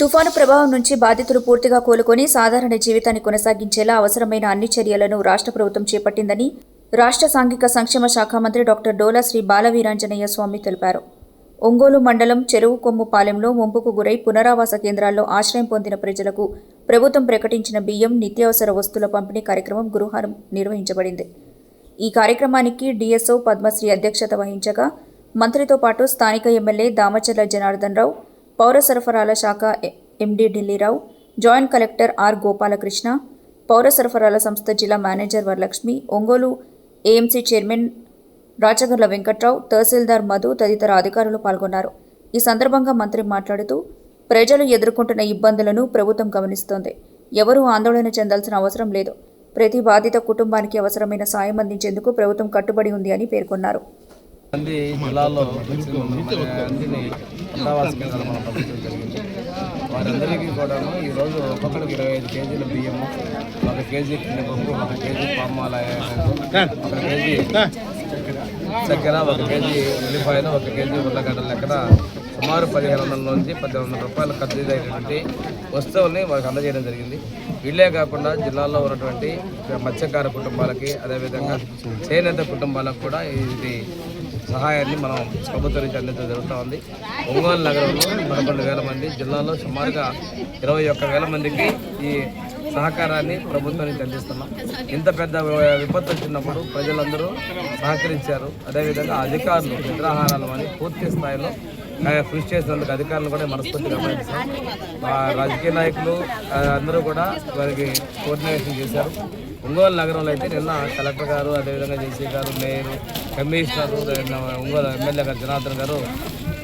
తుఫాను ప్రభావం నుంచి బాధితులు పూర్తిగా కోలుకొని సాధారణ జీవితాన్ని కొనసాగించేలా అవసరమైన అన్ని చర్యలను రాష్ట్ర ప్రభుత్వం చేపట్టిందని రాష్ట్ర సాంఘిక సంక్షేమ శాఖ మంత్రి డాక్టర్ డోలా శ్రీ బాలవీరాంజనేయ స్వామి తెలిపారు. ఒంగోలు మండలం చెరువు కొమ్ము పాలెంలో ముంపుకు గురై పునరావాస కేంద్రాల్లో ఆశ్రయం పొందిన ప్రజలకు ప్రభుత్వం ప్రకటించిన బియ్యం నిత్యావసర వస్తువుల పంపిణీ కార్యక్రమం గురువారం నిర్వహించబడింది. ఈ కార్యక్రమానికి డిఎస్ఓ పద్మశ్రీ అధ్యక్షత వహించగా మంత్రితో పాటు స్థానిక ఎమ్మెల్యే దామచర్ల జనార్దన్ రావు పౌర సరఫరాల శాఖ MD MD Dilli Rao joint collector R Gopalakrishna పౌర సరఫరాల సంస్థ జిల్లా manager Varalakshmi Ongole AMC chairman Rachagarla Venkatrao tahsildar Madhu తదితర అధికారులు పాల్గొన్నారు. ఈ సందర్భంగా మంత్రి మాట్లాడుతూ ప్రజలు ఎదుర్కొంటున్న ఇబ్బందులను ప్రభుత్వం గమనిస్తోంది. ఎవరూ ఆందోళన చెందాల్సిన అవసరం లేదు. ప్రతి బాధిత కుటుంబానికి అవసరమైన సాయం అందించేందుకు ప్రభుత్వం కట్టుబడి ఉంది అని పేర్కొన్నారు. మంది జిల్లాల్లో మందిని పునరావాస కేంద్రాలు మనం పంపించడం జరిగింది. వారందరికీ కూడాను ఈరోజు ఒక్కొక్కరికి ఇరవై ఐదు కేజీల బియ్యము ఒక కేజీ పప్పు ఒక కేజీ పామాలయ ఒక కేజీ చక్కెర ఒక కేజీ ఉల్లిపాయలు ఒక కేజీ ఉల్లగడ్డల లెక్కన సుమారు పదిహేను వందల నుంచి పద్దెనిమిది వందల రూపాయల ఖరీదైనటువంటి వస్తువుల్ని వాళ్ళకి అందజేయడం జరిగింది. వీళ్ళే కాకుండా జిల్లాలో ఉన్నటువంటి మత్స్యకార కుటుంబాలకి అదేవిధంగా చేనేత కుటుంబాలకు కూడా ఇది సహాయాన్ని మనం ప్రభుత్వం నుంచి అందించడం జరుగుతూ ఉంది. ఒంగోలు నగరంలో పదకొండు వేల మంది జిల్లాలో సుమారుగా ఇరవై ఒక్క వేల మందికి ఈ సహకారాన్ని ప్రభుత్వం నుంచి అందిస్తున్నాం. ఇంత పెద్ద విపత్తు వచ్చినప్పుడు ప్రజలందరూ సహకరించారు. అదేవిధంగా అధికారులు నిద్రాహారాలు అని పూర్తి స్థాయిలో కృషి చేసినందుకు అధికారులు కూడా మనస్ఫూర్తిగా అభినందిస్తాం ఆ, రాజకీయ నాయకులు అందరూ కూడా వారికి కోఆర్డినేషన్ చేశారు. ఒంగోలు నగరంలో అయితే నిన్న కలెక్టర్ గారు అదేవిధంగా జేసీ గారు మేయర్ కమిషనర్ ఒంగోలు ఎమ్మెల్యే గారు జనార్దన్ గారు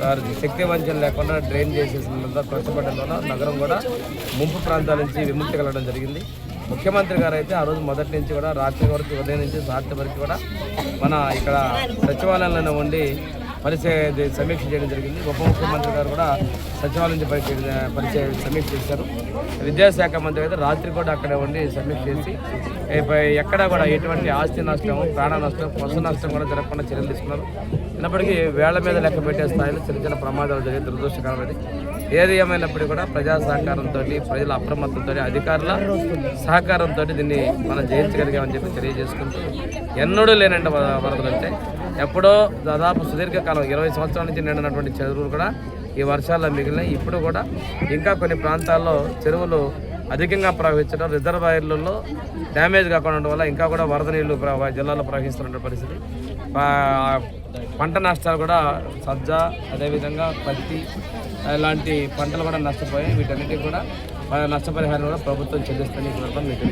వారికి శక్తి వంచన లేకుండా డ్రైన్ చేసేసినంత కష్టపడడం వల్ల నగరం కూడా ముంపు ప్రాంతాల నుంచి విముక్తి కలగడం జరిగింది. ముఖ్యమంత్రి గారు అయితే ఆ రోజు మొదటి నుంచి కూడా రాత్రి వరకు ఉదయం నుంచి సాయంత్రం వరకు కూడా మన ఇక్కడ సచివాలయంలోనే ఉండి పరిచయ సమీక్ష చేయడం జరిగింది. ఉప ముఖ్యమంత్రి గారు కూడా సచివాలయం నుంచి పరిచయ పరిచయ సమీక్ష చేశారు. విద్యాశాఖ మంత్రి అయితే రాత్రి కూడా అక్కడే ఉండి సమీక్ష చేసి ఎక్కడ ఎక్కడా కూడా ఎటువంటి ఆస్తి నష్టం ప్రాణ నష్టం పశు నష్టం కూడా జరగకుండా చర్యలు తీసుకున్నారు. అయినప్పటికీ వేళ్ళ మీద లెక్క పెట్టే స్థాయిలో చిన్న చిన్న ప్రమాదాలు జరిగే దురదృష్టకరమైనది. ఏది ఏమైనప్పటికీ కూడా ప్రజా సహకారంతో ప్రజల అప్రమత్తంతో అధికారుల సహకారంతో దీన్ని మనం జయించగలిగామని చెప్పి తెలియజేసుకుంటూ ఎన్నడూ లేనంటే వరదలు అంటే ఎప్పుడో దాదాపు సుదీర్ఘకాలం ఇరవై సంవత్సరాల నుంచి నిండినటువంటి చెరువులు కూడా ఈ వర్షాల్లో మిగిలినాయి. ఇప్పుడు కూడా ఇంకా కొన్ని ప్రాంతాల్లో చెరువులు అధికంగా ప్రవహించడం రిజర్వాయర్లలో డ్యామేజ్ కాకుండా వల్ల ఇంకా కూడా వరద నీళ్ళు జిల్లాలో ప్రవహిస్తున్న పరిస్థితి. పంట నష్టాలు కూడా సజ్జ అదేవిధంగా పత్తి ఇలాంటి పంటలు కూడా నష్టపోయాయి వీటన్నిటికీ కూడా నష్టపరిహారం కూడా ప్రభుత్వం చెల్లిస్తుంది ఈ సందర్భంగా మీకు